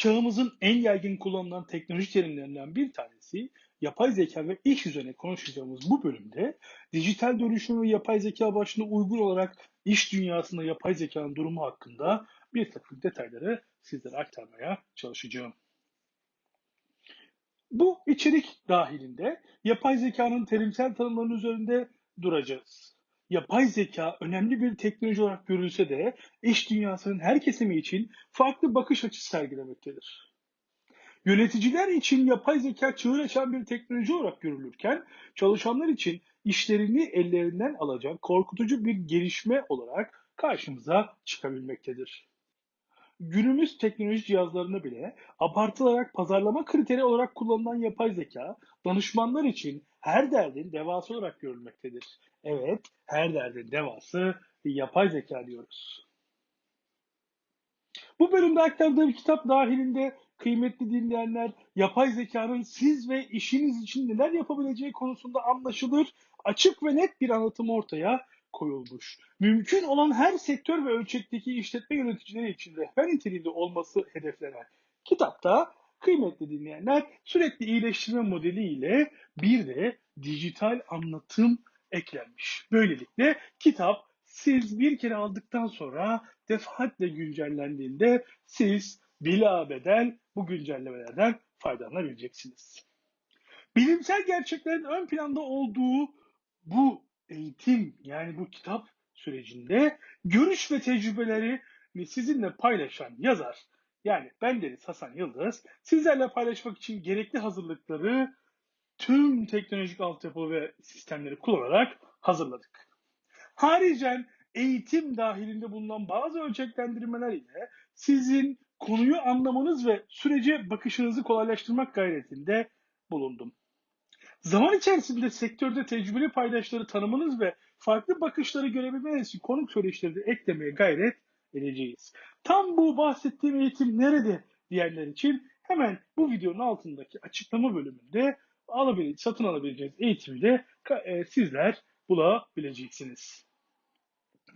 Çağımızın en yaygın kullanılan teknoloji terimlerinden bir tanesi yapay zeka ve iş üzerine konuşacağımız bu bölümde dijital dönüşüm ve yapay zeka başına uygun olarak iş dünyasında yapay zekanın durumu hakkında bir takım detayları sizlere aktarmaya çalışacağım. Bu içerik dahilinde yapay zekanın terimsel tanımlarının üzerinde duracağız. Yapay zeka önemli bir teknoloji olarak görülse de iş dünyasının her kesimi için farklı bakış açısı sergilemektedir. Yöneticiler için yapay zeka çığır açan bir teknoloji olarak görülürken çalışanlar için işlerini ellerinden alacak korkutucu bir gelişme olarak karşımıza çıkabilmektedir günümüz teknoloji cihazlarında bile abartılarak pazarlama kriteri olarak kullanılan yapay zeka danışmanlar için her derdin devası olarak görülmektedir. Evet, her derdin devası yapay zeka diyoruz. Bu bölümde aktardığım kitap dahilinde kıymetli dinleyenler yapay zekanın siz ve işiniz için neler yapabileceği konusunda anlaşılır, açık ve net bir anlatım ortaya koyulmuş. Mümkün olan her sektör ve ölçekteki işletme yöneticileri için rehber niteliğinde olması hedeflenen kitapta kıymetli dinleyenler sürekli iyileştirme modeli ile bir de dijital anlatım eklenmiş. Böylelikle kitap siz bir kere aldıktan sonra defaatle güncellendiğinde siz bila bedel bu güncellemelerden faydalanabileceksiniz. Bilimsel gerçeklerin ön planda olduğu bu eğitim yani bu kitap sürecinde görüş ve tecrübeleri sizinle paylaşan yazar yani ben Deniz Hasan Yıldız sizlerle paylaşmak için gerekli hazırlıkları tüm teknolojik altyapı ve sistemleri kullanarak hazırladık. Haricen eğitim dahilinde bulunan bazı ölçeklendirmeler ile sizin konuyu anlamanız ve sürece bakışınızı kolaylaştırmak gayretinde bulundum. Zaman içerisinde sektörde tecrübeli paydaşları tanımanız ve farklı bakışları görebilmeniz için konuk söyleşileri de eklemeye gayret edeceğiz. Tam bu bahsettiğim eğitim nerede diyenler için hemen bu videonun altındaki açıklama bölümünde alabileceğiniz, satın alabileceğiniz eğitimi de e, sizler bulabileceksiniz.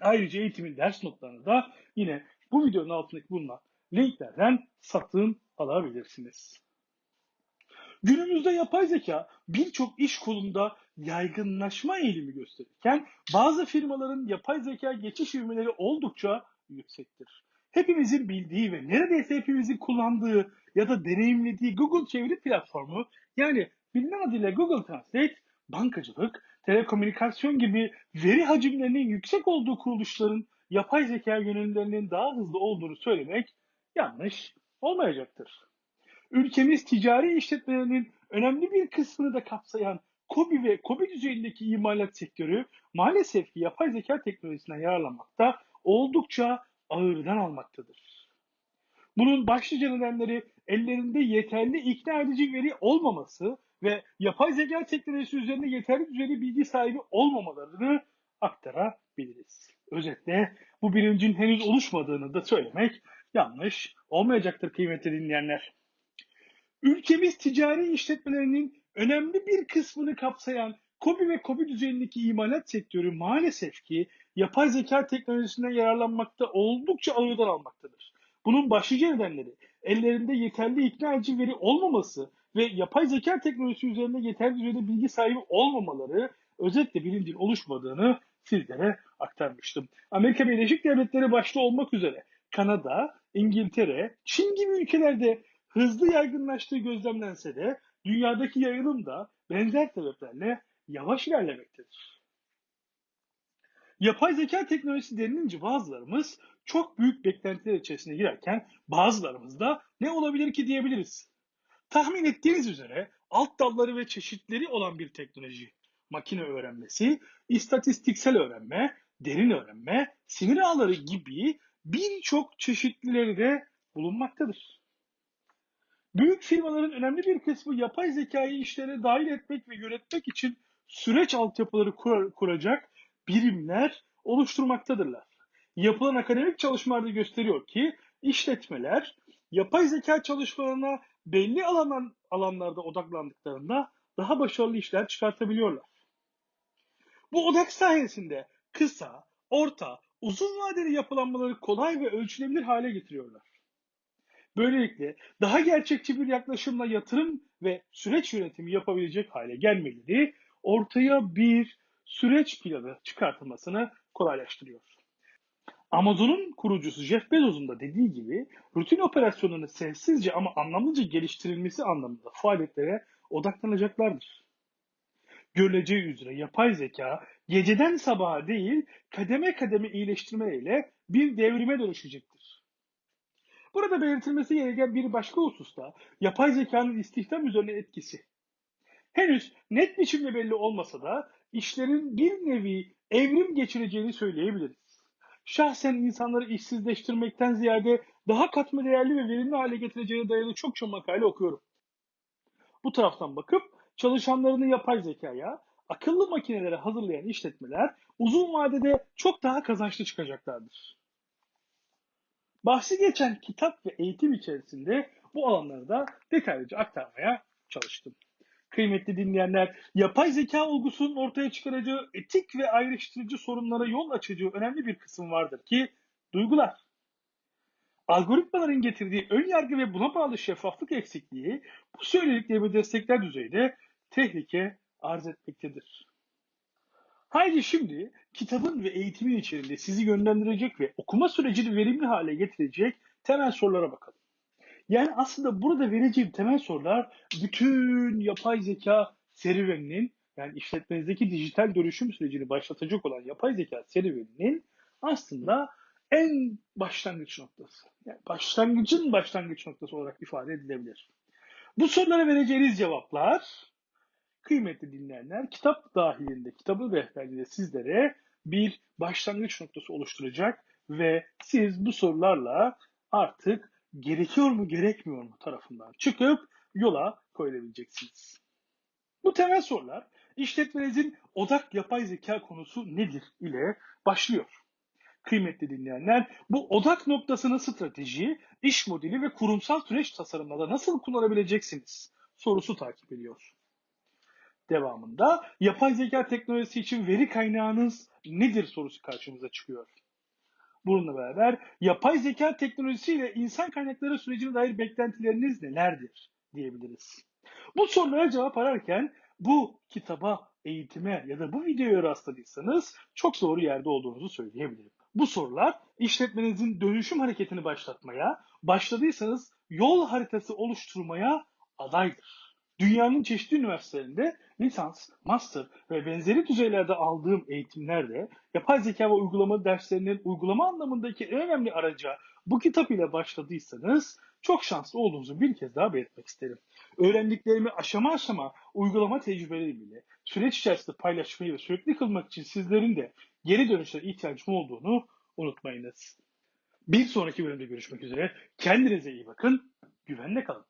Ayrıca eğitimin ders notlarını da yine bu videonun altındaki bulunan linklerden satın alabilirsiniz. Günümüzde yapay zeka birçok iş kolunda yaygınlaşma eğilimi gösterirken bazı firmaların yapay zeka geçiş ivmeleri oldukça yüksektir. Hepimizin bildiği ve neredeyse hepimizin kullandığı ya da deneyimlediği Google çeviri platformu yani bilinen adıyla Google Translate bankacılık, telekomünikasyon gibi veri hacimlerinin yüksek olduğu kuruluşların yapay zeka yönelimlerinin daha hızlı olduğunu söylemek yanlış olmayacaktır ülkemiz ticari işletmelerinin önemli bir kısmını da kapsayan KOBİ ve KOBİ düzeyindeki imalat sektörü maalesef ki yapay zeka teknolojisinden yararlanmakta oldukça ağırdan almaktadır. Bunun başlıca nedenleri ellerinde yeterli ikna edici veri olmaması ve yapay zeka teknolojisi üzerinde yeterli düzeyde bilgi sahibi olmamalarını aktarabiliriz. Özetle bu bilincin henüz oluşmadığını da söylemek yanlış olmayacaktır kıymetli dinleyenler. Ülkemiz ticari işletmelerinin önemli bir kısmını kapsayan KOBİ ve KOBİ düzeyindeki imalat sektörü maalesef ki yapay zeka teknolojisinden yararlanmakta oldukça ağırdan almaktadır. Bunun başlıca nedenleri ellerinde yeterli ikna edici veri olmaması ve yapay zeka teknolojisi üzerinde yeterli düzeyde bilgi sahibi olmamaları özetle bilincin oluşmadığını sizlere aktarmıştım. Amerika Birleşik Devletleri başta olmak üzere Kanada, İngiltere, Çin gibi ülkelerde hızlı yaygınlaştığı gözlemlense de dünyadaki yayılım da benzer sebeplerle yavaş ilerlemektedir. Yapay zeka teknolojisi denilince bazılarımız çok büyük beklentiler içerisine girerken bazılarımız da ne olabilir ki diyebiliriz. Tahmin ettiğiniz üzere alt dalları ve çeşitleri olan bir teknoloji. Makine öğrenmesi, istatistiksel öğrenme, derin öğrenme, sinir ağları gibi birçok çeşitlileri de bulunmaktadır. Büyük firmaların önemli bir kısmı yapay zekayı işlerine dahil etmek ve yönetmek için süreç altyapıları kur kuracak birimler oluşturmaktadırlar. Yapılan akademik çalışmalarda gösteriyor ki işletmeler yapay zeka çalışmalarına belli alanlar, alanlarda odaklandıklarında daha başarılı işler çıkartabiliyorlar. Bu odak sayesinde kısa, orta, uzun vadeli yapılanmaları kolay ve ölçülebilir hale getiriyorlar. Böylelikle daha gerçekçi bir yaklaşımla yatırım ve süreç yönetimi yapabilecek hale gelmeleri ortaya bir süreç planı çıkartılmasını kolaylaştırıyor. Amazon'un kurucusu Jeff Bezos'un da dediği gibi rutin operasyonların sessizce ama anlamlıca geliştirilmesi anlamında faaliyetlere odaklanacaklardır. Görüleceği üzere yapay zeka geceden sabaha değil kademe kademe iyileştirmeyle bir devrime dönüşecektir. Burada belirtilmesi gereken bir başka husus da yapay zekanın istihdam üzerine etkisi. Henüz net biçimde belli olmasa da işlerin bir nevi evrim geçireceğini söyleyebiliriz. Şahsen insanları işsizleştirmekten ziyade daha katma değerli ve verimli hale getireceğine dayalı çokça makale okuyorum. Bu taraftan bakıp çalışanlarını yapay zekaya, akıllı makinelere hazırlayan işletmeler uzun vadede çok daha kazançlı çıkacaklardır. Bahsi geçen kitap ve eğitim içerisinde bu alanları da detaylıca aktarmaya çalıştım. Kıymetli dinleyenler, yapay zeka olgusunun ortaya çıkaracağı etik ve ayrıştırıcı sorunlara yol açacağı önemli bir kısım vardır ki duygular. Algoritmaların getirdiği ön yargı ve buna bağlı şeffaflık eksikliği bu söylediklerimi destekler düzeyde tehlike arz etmektedir. Haydi şimdi kitabın ve eğitimin içerisinde sizi yönlendirecek ve okuma sürecini verimli hale getirecek temel sorulara bakalım. Yani aslında burada vereceğim temel sorular bütün yapay zeka serüveninin yani işletmenizdeki dijital dönüşüm sürecini başlatacak olan yapay zeka serüveninin aslında en başlangıç noktası. Yani başlangıcın başlangıç noktası olarak ifade edilebilir. Bu sorulara vereceğiniz cevaplar kıymetli dinleyenler kitap dahilinde, kitabın rehberliğinde sizlere bir başlangıç noktası oluşturacak ve siz bu sorularla artık gerekiyor mu gerekmiyor mu tarafından çıkıp yola koyulabileceksiniz. Bu temel sorular işletmenizin odak yapay zeka konusu nedir ile başlıyor. Kıymetli dinleyenler, bu odak noktasını strateji, iş modeli ve kurumsal süreç tasarımlarda nasıl kullanabileceksiniz sorusu takip ediyor. Devamında yapay zeka teknolojisi için veri kaynağınız nedir sorusu karşımıza çıkıyor. Bununla beraber yapay zeka teknolojisiyle insan kaynakları sürecine dair beklentileriniz nelerdir diyebiliriz. Bu sorulara cevap ararken bu kitaba, eğitime ya da bu videoya rastladıysanız çok doğru yerde olduğunuzu söyleyebilirim. Bu sorular işletmenizin dönüşüm hareketini başlatmaya, başladıysanız yol haritası oluşturmaya adaydır. Dünyanın çeşitli üniversitelerinde lisans, master ve benzeri düzeylerde aldığım eğitimlerde yapay zeka ve uygulama derslerinin uygulama anlamındaki en önemli araca bu kitap ile başladıysanız çok şanslı olduğunuzu bir kez daha belirtmek isterim. Öğrendiklerimi aşama aşama uygulama tecrübelerimiyle süreç içerisinde paylaşmayı ve sürekli kılmak için sizlerin de geri dönüşlere ihtiyacım olduğunu unutmayınız. Bir sonraki bölümde görüşmek üzere. Kendinize iyi bakın. Güvenle kalın.